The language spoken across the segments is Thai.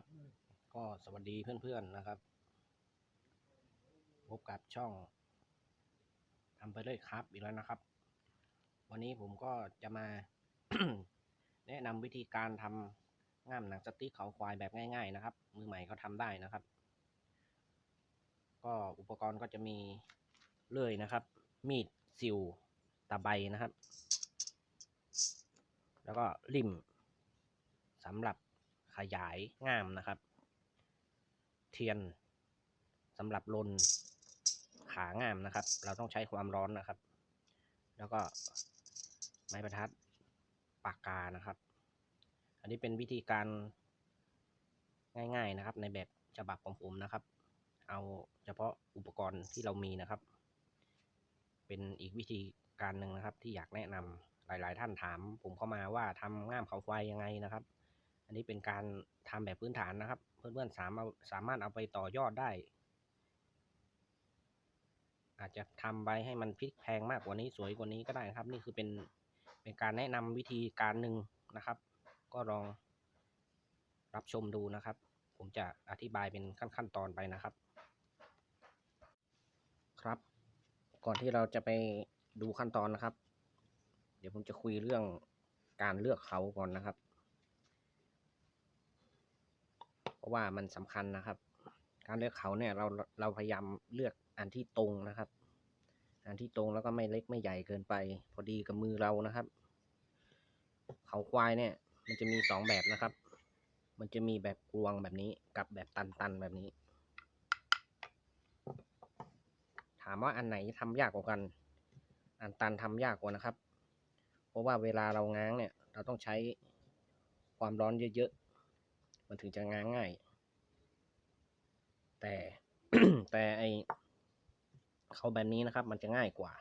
ับก็สวัสดีเพื่อนๆนะครับ พบกับช่องทำไปเลยครับอีกแล้วนะครับ วันนี้ผมก็จะมา แนะนำวิธีการทำง่ามหนังสติ๊กเขาควายแบบง่าย ๆ นะครับ มือใหม่เขาทำได้นะครับ ก็อุปกรณ์ก็จะมีเลื่อยนะครับ มีดสิวตะไบนะครับ แล้วก็ริมสำหรับ ขยายง่ามนะครับ เทียนสำหรับลนขาง่ามนะครับ เราต้องใช้ความร้อนนะครับ แล้วก็ไม้บรรทัดปากกานะครับ อันนี้เป็นวิธีการง่าย ๆนะครับ ในแบบฉบับของผมนะครับ เอาเฉพาะอุปกรณ์ที่เรามีนะครับ เป็นอีกวิธีการหนึ่งนะครับ ที่อยากแนะนำหลาย ๆ ท่านถาม ผมเข้ามาว่าทำง่ามเขาควายยังไงนะครับ อันนี้เป็นการทำแบบพื้นฐานนะครับ เพื่อนๆสามารถสามารถเอาไปต่อยอดได้ อาจจะทำไปให้มันพลิกแพงมากกว่านี้สวยกว่านี้ก็ได้นะครับ นี่คือเป็นเป็นการแนะนำวิธีการหนึ่งนะครับ ก็ลองรับชมดูนะครับ ผมจะอธิบายเป็นขั้นขั้นตอนไปนะครับ ครับ ก่อนที่เราจะไปดูขั้นตอนนะครับ เดี๋ยวผมจะคุยเรื่องการเลือกเขาก่อนนะครับ เพราะ ว่ามันสำคัญนะครับ การเลือกเขาเนี่ยเราเราพยายามเลือกอันที่ตรงนะครับ อันที่ตรงแล้วก็ไม่เล็กไม่ใหญ่เกินไป พอดีกับมือเรานะครับ เขาควายเนี่ย มันจะมีสองแบบนะครับ มันจะมีแบบกลวงแบบนี้กับแบบตันๆแบบนี้ ถามว่าอันไหนทำยากกว่ากัน อันตันทำยากกว่านะครับ เพราะว่าเวลาเราง้างเนี่ย เราต้องใช้ความร้อนเยอะ มันถึงจะง้างง่าย แต่แต่ไอเขาแบบนี้นะครับ มันจะง่ายกว่า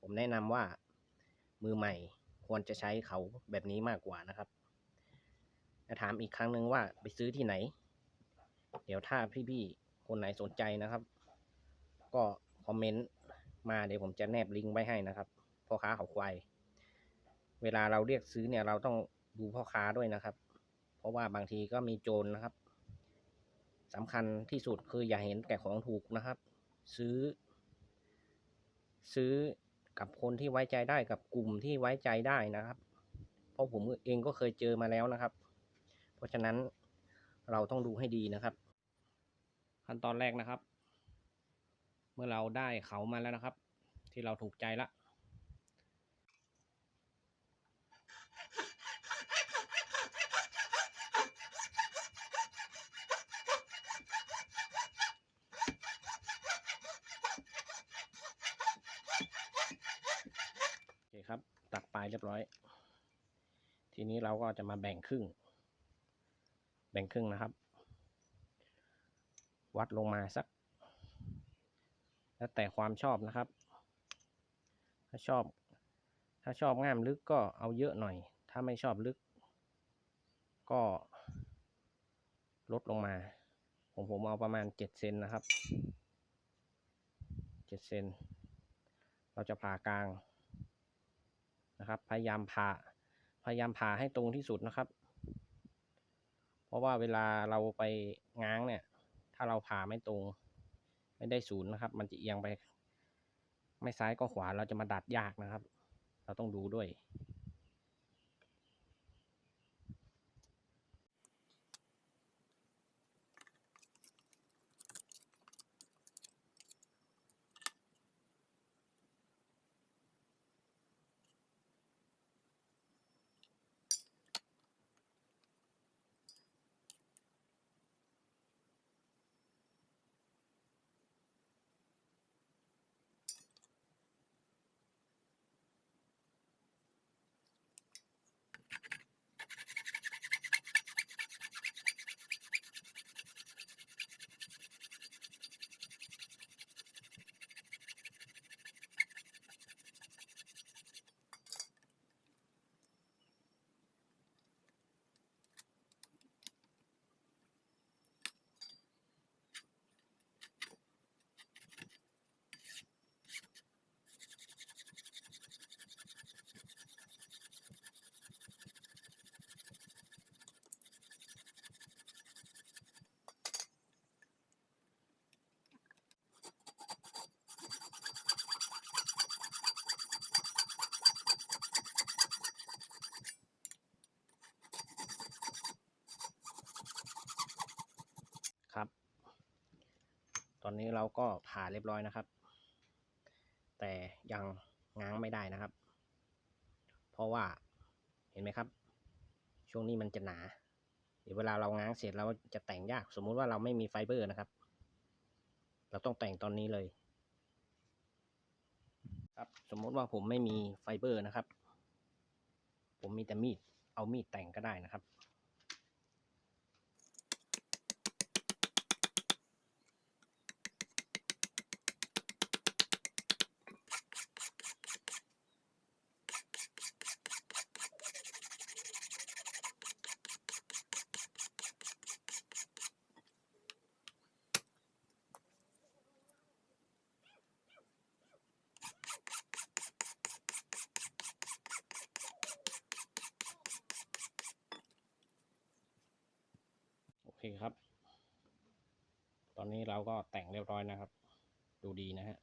ผมแนะนำว่ามือใหม่ควรจะใช้เขาแบบนี้มากกว่านะครับจะถามอีกครั้งหนึ่งว่าไปซื้อที่ไหน เดี๋ยวถ้าพี่ๆคนไหนสนใจนะครับ ก็คอมเมนต์มาเดี๋ยวผมจะแนบลิงก์ไว้ให้นะครับพ่อค้าเขาควายเวลาเราเรียกซื้อเนี่ยเราต้องดูพ่อค้าด้วยนะครับ เพราะว่าบางทีก็มีโจรนะครับสำคัญที่สุดคืออย่าเห็นแก่ของถูกนะครับ ซื้อ ซื้อกับคนที่ไว้ใจได้กับกลุ่มที่ไว้ใจได้นะครับ เพราะผมเองก็เคยเจอมาแล้วนะครับ เพราะฉะนั้นเราต้องดูให้ดีนะครับ ขั้นตอนแรกนะครับ เมื่อเราได้เขามาแล้วนะครับ ที่เราถูกใจละ โอเคครับ ตัดปลายเรียบร้อย ทีนี้เราก็จะมาแบ่งครึ่ง แบ่งครึ่งนะครับ วัดลงมาสัก แล้วแต่ความชอบนะครับ ถ้าชอบ ถ้าชอบง่ามลึกก็เอาเยอะหน่อย ถ้าไม่ชอบลึก ก็ลดลงมา ผมผมเอาประมาณเจ็ดเซนนะครับเจ็ดเซน เราจะผ่ากลางนะครับ พยายามผ่า พยายามผ่าให้ตรงที่สุดนะครับ เพราะว่าเวลาเราไปง้างเนี่ย ถ้าเราผ่าไม่ตรง ไม่ได้ศูนย์นะครับ มันจะเอียงไป ไม่ซ้ายก็ขวาเราจะมาดัดยากนะครับ เราต้องดูด้วย อนนี้เราก็ผ่าเรียบร้อยนะครับ แต่ยังง้างไม่ได้นะครับ เพราะว่าเห็นไหมครับ ช่วงนี้มันจะหนา เดี๋ยวเวลาเราง้างเสร็จเราจะแต่งยาก สมมุติว่าเราไม่มีไฟเบอร์นะครับ เราต้องแต่งตอนนี้เลย ครับ สมมุติว่าผมไม่มีไฟเบอร์นะครับ ผมมีแต่มีด เอามีดแต่งก็ได้นะครับ โอเคครับ ตอนนี้เราก็แต่งเรียบร้อยนะครับ ดูดีนะฮะ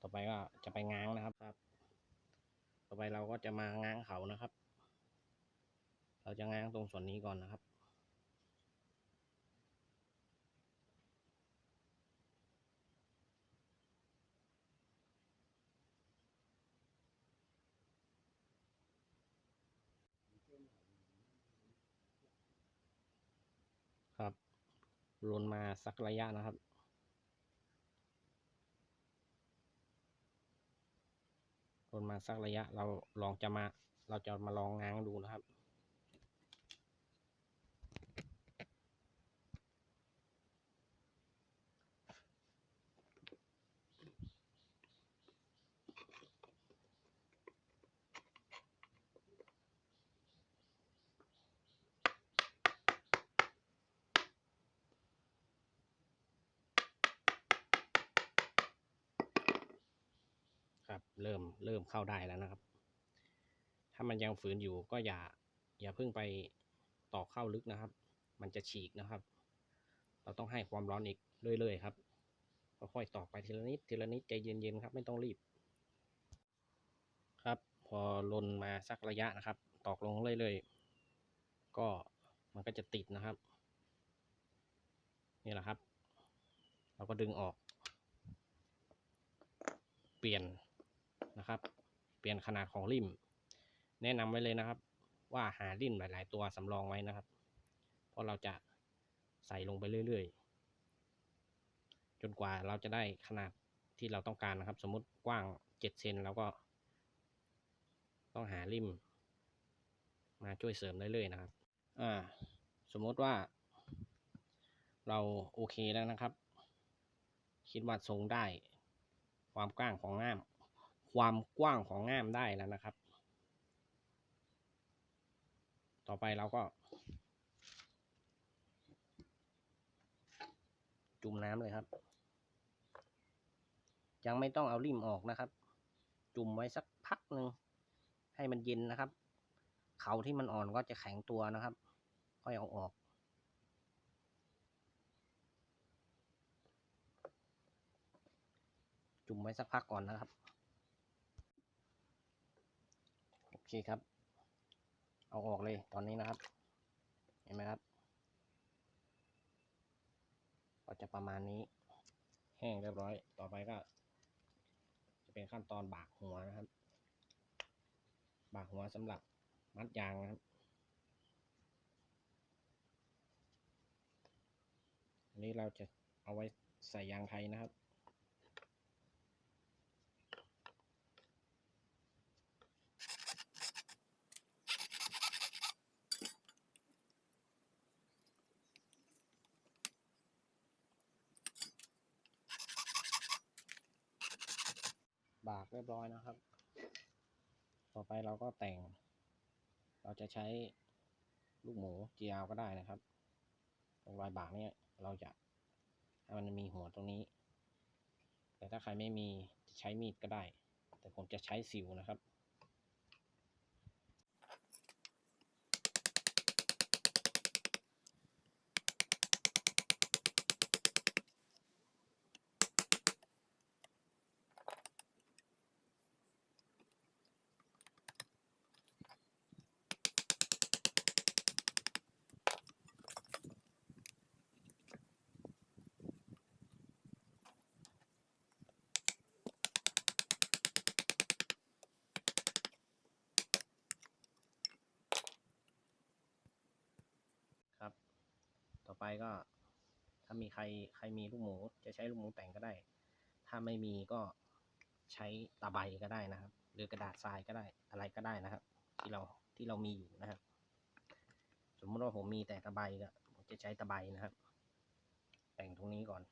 ต่อไปก็จะไปง้างนะครับครับ ต่อไปเราก็จะมาง้างเขานะครับ เราจะง้างตรงส่วนนี้ก่อนนะครับครับ ลนมาสักระยะนะครับ ลนมาสักระยะเราลองจะมา เราจะมาลองง้างดูนะครับ ครับ เริ่มเริ่มเข้าได้แล้วนะครับ ถ้ามันยังฝืนอยู่ก็อย่าอย่าเพิ่งไปตอกเข้าลึกนะครับ มันจะฉีกนะครับ เราต้องให้ความร้อนอีกเรื่อยๆครับค่อยๆตอกไปทีละนิดทีละนิดใจเย็นๆครับ ไม่ต้องรีบ ครับ พอลนมาสักระยะนะครับ ตอกลงเรื่อยๆก็มันก็จะติดนะครับ นี่แหละครับ เราก็ดึงออก เปลี่ยน นะครับ เปลี่ยนขนาดของริม แนะนำไว้เลยนะครับ ว่าหาริมหลาย ๆ ตัวสำรองไว้นะครับ เพราะเราจะใส่ลงไปเรื่อย ๆ จนกว่าเราจะได้ขนาดที่เราต้องการนะครับ สมมติกว้างเจ็ดเซนเราก็ ต้องหาริม มาช่วยเสริมเรื่อยๆนะครับ อ่า สมมติว่า เราโอเคแล้วนะครับ คิดว่าทรงได้ความกว้างของง่าม ความกว้างของง่ามได้แล้วนะครับ ต่อไปเราก็ จุ่มน้ำเลยครับ ยังไม่ต้องเอาริมออกนะครับ จุ่มไว้สักพักหนึ่งให้มันเย็นนะครับ เขาที่มันอ่อนก็จะแข็งตัวนะครับ ค่อยเอาออกจุ่มไว้สักพักก่อนนะครับ โอ เคครับ เอาออกเลยตอนนี้นะครับ เห็นไหมครับ ก็จะประมาณนี้ แห้งเรียบร้อย ต่อไปก็ จะเป็นขั้นตอนบากหัวนะครับ บากหัวสำหรับมัดยางนะครับอันนี้เราจะเอาไว้ใส่ยางไทยนะครับ บากเรียบร้อยนะครับ ต่อไปเราก็แต่ง เราจะใช้ลูกหมูเจียวก็ได้นะครับ ตรงรอยบากเนี่ยเราจะให้มันมีหัวตรงนี้ แต่ถ้าใครไม่มีจะใช้มีดก็ได้ แต่ผมจะใช้สิวนะครับ ไปก็ ถ้ามีใครใครมีลูกหมูจะใช้ลูกหมูแต่งก็ได้ ถ้าไม่มีก็ใช้ตะไบก็ได้นะครับ หรือกระดาษทรายก็ได้อะไรก็ได้นะครับ ที่เราที่เรามีอยู่นะครับ สมมติว่าผมมีแต่ตะไบก็ผมจะใช้ตะไบนะครับ แต่งตรงนี้ก่อน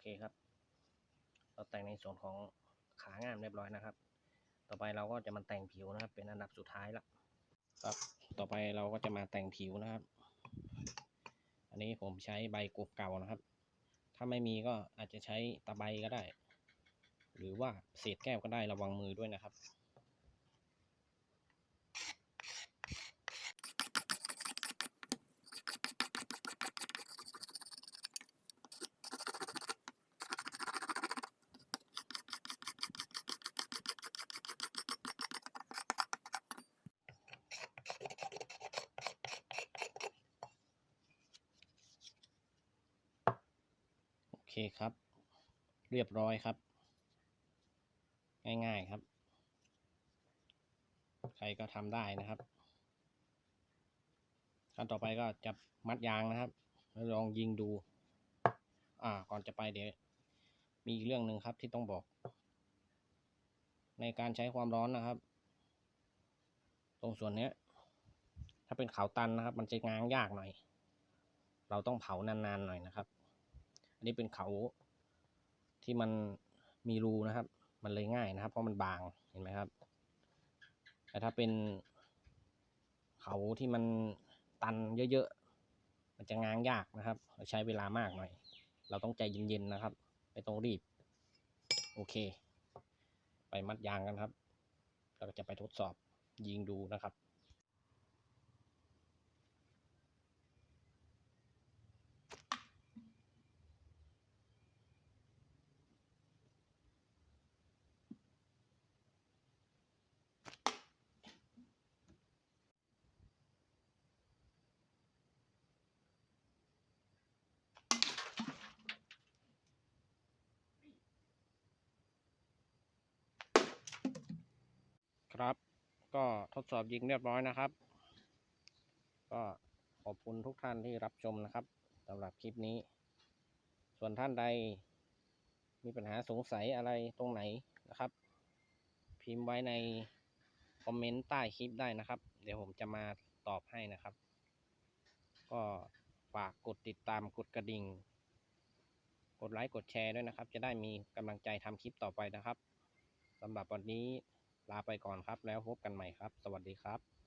เคครับ เราแต่งในส่วนของขางามเรียบร้อยนะครับ ต่อไปเราก็จะมาแต่งผิวนะครับ เป็นอันดับสุดท้ายละครับ ต่อไปเราก็จะมาแต่งผิวนะครับ อันนี้ผมใช้ใบกุกเก่านะครับ ถ้าไม่มีก็อาจจะใช้ตะไบก็ได้ หรือว่าเศษแก้วก็ได้ระวังมือด้วยนะครับ คครับ เรียบร้อยครับ ง่ายๆครับ ใครก็ทำได้นะครับขั้นต่อไปก็จะมัดยางนะครับแล้วลองยิงดู อ่า ก่อนจะไปเดี๋ยว มีอีกเรื่องหนึ่งครับที่ต้องบอก ในการใช้ความร้อนนะครับ ตรงส่วนเนี้ย ถ้าเป็นเขาตันนะครับ มันจะง้างยากหน่อย เราต้องเผานานๆหน่อยนะครับ อันนี้เป็นเขาที่มันมีรูนะครับ มันเลยง่ายนะครับ เพราะมันบางเห็นไหมครับ แต่ถ้าเป็นเขาที่มันตันเยอะๆ มันจะง้างยากนะครับใช้เวลามากหน่อย เราต้องใจเย็นๆนะครับ ไม่ต้องรีบ โอเค ไปมัดยางกันครับ เราจะไปทดสอบยิงดูนะครับ ก็ทดสอบยิงเรียบร้อยนะครับ ก็ขอบคุณทุกท่านที่รับชมนะครับสำหรับคลิปนี้ ส่วนท่านใดมีปัญหาสงสัยอะไรตรงไหนนะครับ พิมพ์ไว้ในคอมเมนต์ใต้คลิปได้นะครับ เดี๋ยวผมจะมาตอบให้นะครับ ก็ฝากกดติดตามกดกระดิ่ง กดไลค์กดแชร์ด้วยนะครับ จะได้มีกำลังใจทำคลิปต่อไปนะครับสำหรับวันนี้ ลาไปก่อนครับแล้วพบกันใหม่ครับ สวัสดีครับ